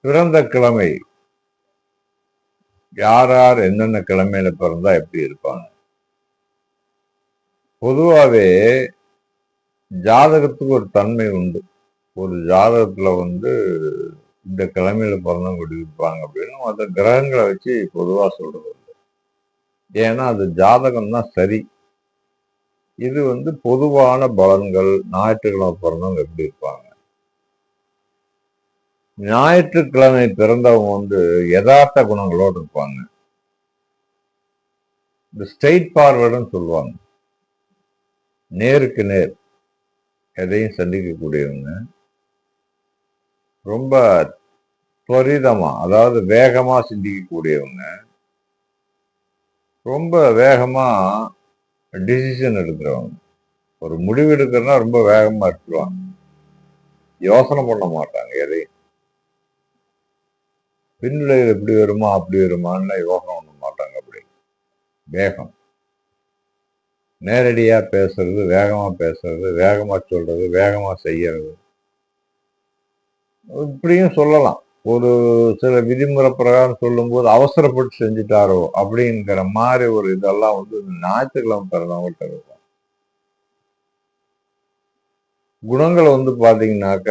பிறந்த கிழமை. யார் யார் என்னென்ன கிழமையில பிறந்தா எப்படி இருப்பாங்க? பொதுவாகவே ஜாதகத்துக்கு ஒரு தன்மை உண்டு. ஒரு ஜாதகத்துல வந்து இந்த கிழமையில பிறந்தவங்க இப்படி இருப்பாங்க அப்படின்னு அந்த கிரகங்களை வச்சு பொதுவாக சொல்றது உண்டு. ஏன்னா அது ஜாதகம் தான் சரி. இது வந்து பொதுவான பலன்கள் ஞாயிற்றுக்கிழமை பிறந்தவங்க எப்படி இருப்பாங்க? ஞாயிற்றுக்கிழமை பிறந்தவங்க வந்து யதார்த்த குணங்களோடு இருப்பாங்க. இந்த ஸ்ட்ரெயிட் பார்வர்டுன்னு சொல்லுவாங்க. நேருக்கு நேர் எதையும் சந்திக்கக்கூடியவங்க. ரொம்ப துவரிதமாக அதாவது வேகமாக சிந்திக்கக்கூடியவங்க. ரொம்ப வேகமாக டிசிஷன் எடுக்கிறவங்க. ஒரு முடிவு எடுக்கிறதுனா ரொம்ப வேகமாக எடுத்துருவாங்க. யோசனை பண்ண மாட்டாங்க எதையும். பின்விளைவு எப்படி வருமா அப்படி வருமான்னு யோகம் பண்ண மாட்டாங்க அப்படி. வேகம். நேரடியாக பேசுறது வேகமா பேசுறது வேகமா சொல்றது வேகமா செய்யறது. இப்படியும் சொல்லலாம். ஒரு சில விதிமுறை பிரகாரம் சொல்லும்போது அவசரப்பட்டு செஞ்சுட்டாரோ அப்படிங்கிற மாதிரி ஒரு இதெல்லாம் வந்து ஞாயிற்றுக்கிழமை பிறந்தவங்கள்ட்ட இருக்கும். குணங்கள் வந்து பார்த்தீங்கன்னாக்க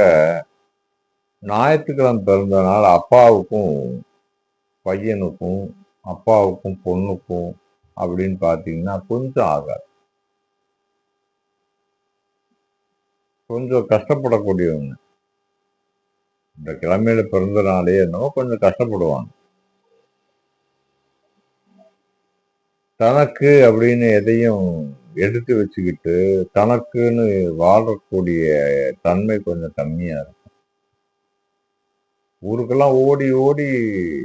ஞாயிற்றுக்கிழமை பிறந்தனால அப்பாவுக்கும் பையனுக்கும் அப்பாவுக்கும் பொண்ணுக்கும் அப்படின்னு பார்த்தீங்கன்னா கொஞ்சம் ஆகாது. கொஞ்சம் கஷ்டப்படக்கூடியவங்க. இந்த கிழமையில பிறந்த நாளே என்னவோ கொஞ்சம் கஷ்டப்படுவாங்க. தனக்கு அப்படின்னு எதையும் எடுத்து வச்சுக்கிட்டு தனக்குன்னு வாழக்கூடிய தன்மை கொஞ்சம் கம்மியாக இருக்கும். ஊருக்கெல்லாம் ஓடி ஓடி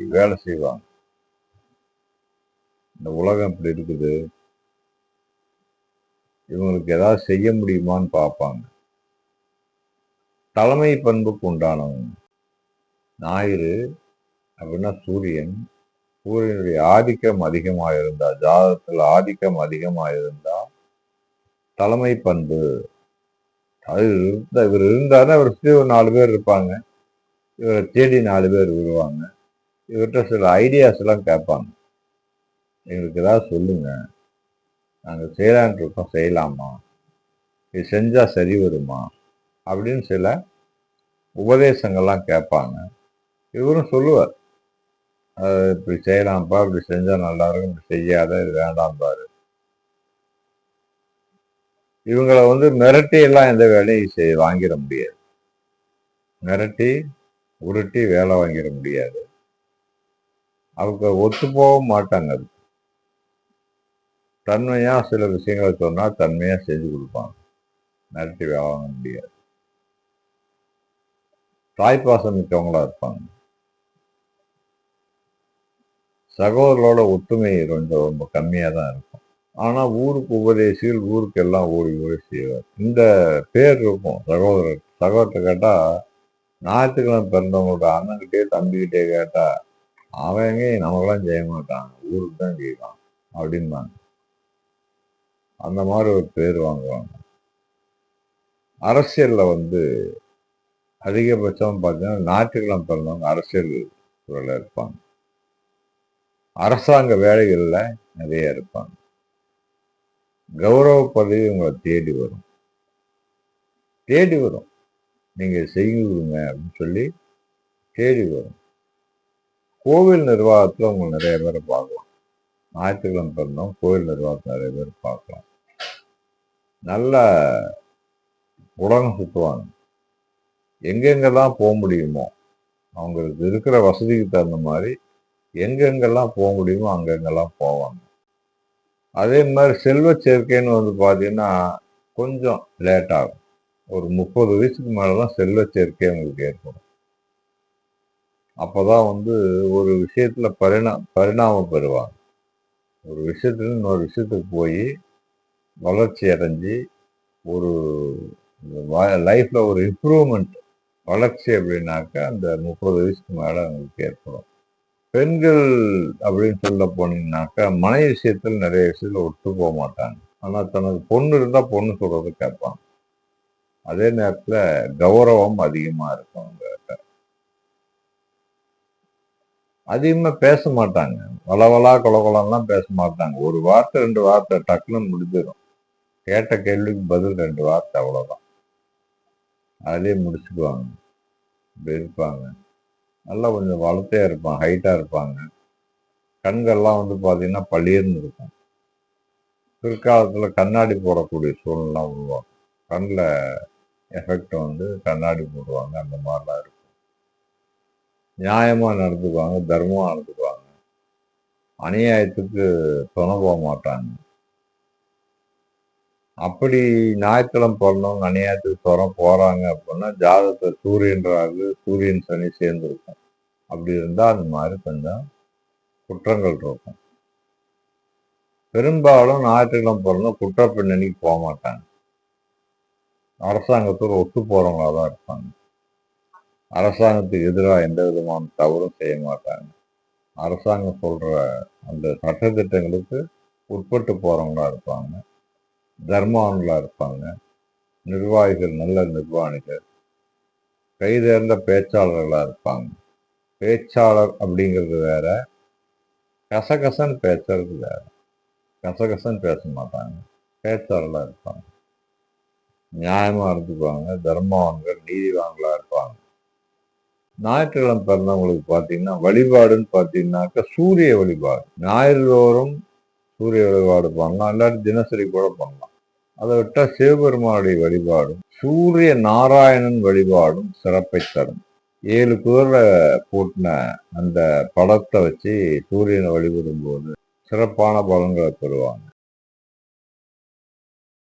வேலை செய்வாங்க. இந்த உலகம் இப்படி இருக்குது. இவங்களுக்கு ஏதாவது செய்ய முடியுமான்னு பார்ப்பாங்க. தலைமை பண்புக்கு உண்டானவங்க. ஞாயிறு அப்படின்னா சூரியன். சூரியனுடைய ஆதிக்கம் அதிகமாக இருந்தால் ஜாதகத்தில் ஆதிக்கம் அதிகமாக இருந்தால் தலைமை பண்பு. அது இருந்தால் இவர் இருந்தாருன்னா இவர் சுற்றி ஒரு நாலு பேர் இருப்பாங்க. இவரை தேடி நாலு பேர் வருவாங்க. இவர்கிட்ட சில ஐடியாஸ் எல்லாம் கேட்பாங்க. எங்களுக்கு ஏதாவது சொல்லுங்க. நாங்கள் செய்யலான் இருக்கோம் செய்யலாமா? இது செஞ்சால் சரி வருமா? அப்படின்னு சில உபதேசங்கள்லாம் கேட்பாங்க. இவரும் சொல்லுவார். இப்படி செய்யலாம்ப்பா இப்படி செஞ்சால் நல்லா இருக்கும் இப்படி செய்யாத இது வேண்டாம் பாரு. இவங்களை வந்து மிரட்டி எல்லாம் எந்த வேலையும் செய் வாங்கிட முடியாது. மிரட்டி உருட்டி வேலை வாங்கிட முடியாது. அவங்க ஒத்து போக மாட்டாங்க அது. தன்மையா சில விஷயங்களை சொன்னா தன்மையா செஞ்சு கொடுப்பாங்க. மிரட்டி வேலை வாங்க முடியாது. தாய்ப்பாசம் மிக்கவங்களா இருப்பாங்க. சகோதரோட ஒத்துமை கொஞ்சம் ரொம்ப கம்மியா தான் இருக்கும். ஆனா ஊருக்கு உபதேசிகள் ஊருக்கு எல்லாம் ஓடி ஓடி செய்வார். இந்த பேர் இருக்கும் சகோதரர். சகோதரத்தை கேட்டா ஞாயிற்றுக்கிழமை பிறந்தவங்களோட அண்ணன்கிட்டே தம்பிக்கிட்டே கேட்டா அவங்க நமக்கெல்லாம் செய்ய மாட்டான். ஊருக்கு தான் செய்வான். அப்படிம்பாங்க. அந்த மாதிரி ஒரு பேர் வாங்குவாங்க. அரசியலில் வந்து அதிகபட்சம் பார்த்தீங்கன்னா ஞாயிற்றுக்கிழமை பிறந்தவங்க அரசியல் துறையில் இருப்பாங்க. அரசாங்க வேலைகளில் நிறைய இருப்பாங்க. கௌரவ பதவி உங்களை தேடி வரும். தேடி வரும். நீங்கள் செய்து கொடுங்க அப்படின்னு சொல்லி தேடி வரும். கோவில் நிர்வாகத்தில் உங்களை நிறைய பேரை பார்க்கலாம். ஞாயிற்றுக்கிழமை பிறந்தோம் கோவில் நிர்வாகத்தை நிறைய பேர் பார்க்கலாம். நல்ல உலகம் சுற்றுவாங்க. எங்கெங்கெல்லாம் போக முடியுமோ அவங்களுக்கு இருக்கிற வசதிக்கு தகுந்த மாதிரி எங்கெங்கெல்லாம் போக முடியுமோ அங்கெங்கெல்லாம் போவாங்க. அதே மாதிரி செல்வ சேர்க்கைன்னு வந்து பார்த்தீங்கன்னா கொஞ்சம் லேட் ஆகும் ஒரு முப்பது வயசுக்கு மேலே தான் செல்வ சேர்க்கை அவங்களுக்கு ஏற்படும். அப்போதான் வந்து ஒரு விஷயத்துல பரிணா பரிணாமம் பெறுவாங்க. ஒரு விஷயத்துல இன்னொரு விஷயத்துக்கு போய் வளர்ச்சி அடைஞ்சு ஒரு லைஃப்ல ஒரு இம்ப்ரூவ்மெண்ட் வளர்ச்சி அப்படின்னாக்கா அந்த முப்பது வயசுக்கு மேலே அவங்களுக்கு ஏற்படும். பெண்கள் அப்படின்னு சொல்ல போனீங்கன்னாக்கா மனை விஷயத்தில் நிறைய விஷயத்துல ஒத்து போக மாட்டாங்க. ஆனால் தனக்கு பொண்ணு இருந்தால் பொண்ணு சொல்கிறது கேட்பாங்க. அதே நேரத்துல கௌரவம் அதிகமா இருக்கும் அவங்க அதிகமாக பேச மாட்டாங்க. வளவலா குலகுலம்லாம் பேச மாட்டாங்க. ஒரு வார்த்தை ரெண்டு வார்த்தை டக்குன்னு முடிஞ்சிடும் கேட்ட கேள்விக்கு பதில் ரெண்டு வார்த்தை அவ்வளோதான் அதிலே முடிச்சுக்குவாங்க. இப்படி இருப்பாங்க. நல்லா கொஞ்சம் வளர்த்தையா இருப்பாங்க ஹைட்டாக இருப்பாங்க. கண்கள்லாம் வந்து பார்த்தீங்கன்னா பளிர்னு இருக்கும். பிற்காலத்தில் கண்ணாடி போடக்கூடிய சூழ்நிலாம் உருவாக்கும் கண்ணில் எஃபெக்ட் வந்து கண்ணாடி போடுவாங்க அந்த மாதிரிலாம் இருக்கும். நியாயமாக நடந்துக்குவாங்க தர்மமாக நடந்துக்குவாங்க. அநியாயத்துக்கு துணை போக மாட்டாங்க. அப்படி ஞாயிற்றுக்கிழமை பிறந்தவங்க அநியாயத்துக்கு துறம் போகிறாங்க அப்படின்னா ஜாதகத்தை சூரியன் ராகு சூரியன் சனி சேர்ந்துருக்கும். அப்படி இருந்தால் அந்த மாதிரி கொஞ்சம் குற்றங்கள் இருக்கும். பெரும்பாலும் ஞாயிற்றுக்கிழமை பிறந்த குற்ற பின்னணிக்கு போக மாட்டாங்க. அரசாங்கத்தோடு ஒத்து போகிறவங்களா தான் இருப்பாங்க. அரசாங்கத்துக்கு எதிராக எந்த விதமான தவறும் செய்ய மாட்டாங்க. அரசாங்கம் சொல்கிற அந்த சட்டத்திட்டங்களுக்கு உட்பட்டு போகிறவங்களா இருப்பாங்க. தர்மவான்களாக இருப்பாங்க. நிர்வாகிகள் நல்ல நிர்வாகிகள் கைதேர்ந்த பேச்சாளர்களாக இருப்பாங்க. பேச்சாளர் அப்படிங்கிறது வேற கசகசன்னு பேசுறது வேற. கசகசன்னு பேச மாட்டாங்க. பேச்சாளர்களாக இருப்பாங்க. நியாயமாக இருந்துக்குவாங்க தர்மவான்கள் நீதிவான்களாக இருப்பாங்க. ஞாயிற்றுக்கிழமை பிறந்தவங்களுக்கு பார்த்தீங்கன்னா வழிபாடுன்னு பார்த்தீங்கன்னாக்கா சூரிய வழிபாடு. ஞாயிறு தோறும் சூரிய வழிபாடு பண்ணலாம். இல்லாட்டி தினசரி கூட பண்ணலாம். அதை விட்டால் சிவபெருமானுடைய வழிபாடும் சூரிய நாராயணன் வழிபாடும் சிறப்பை தரும். ஏழு குதிரை பூட்டின அந்த படத்தை வச்சு சூரியனை வழிபடும் போது சிறப்பான பலன்களை பெறுவாங்க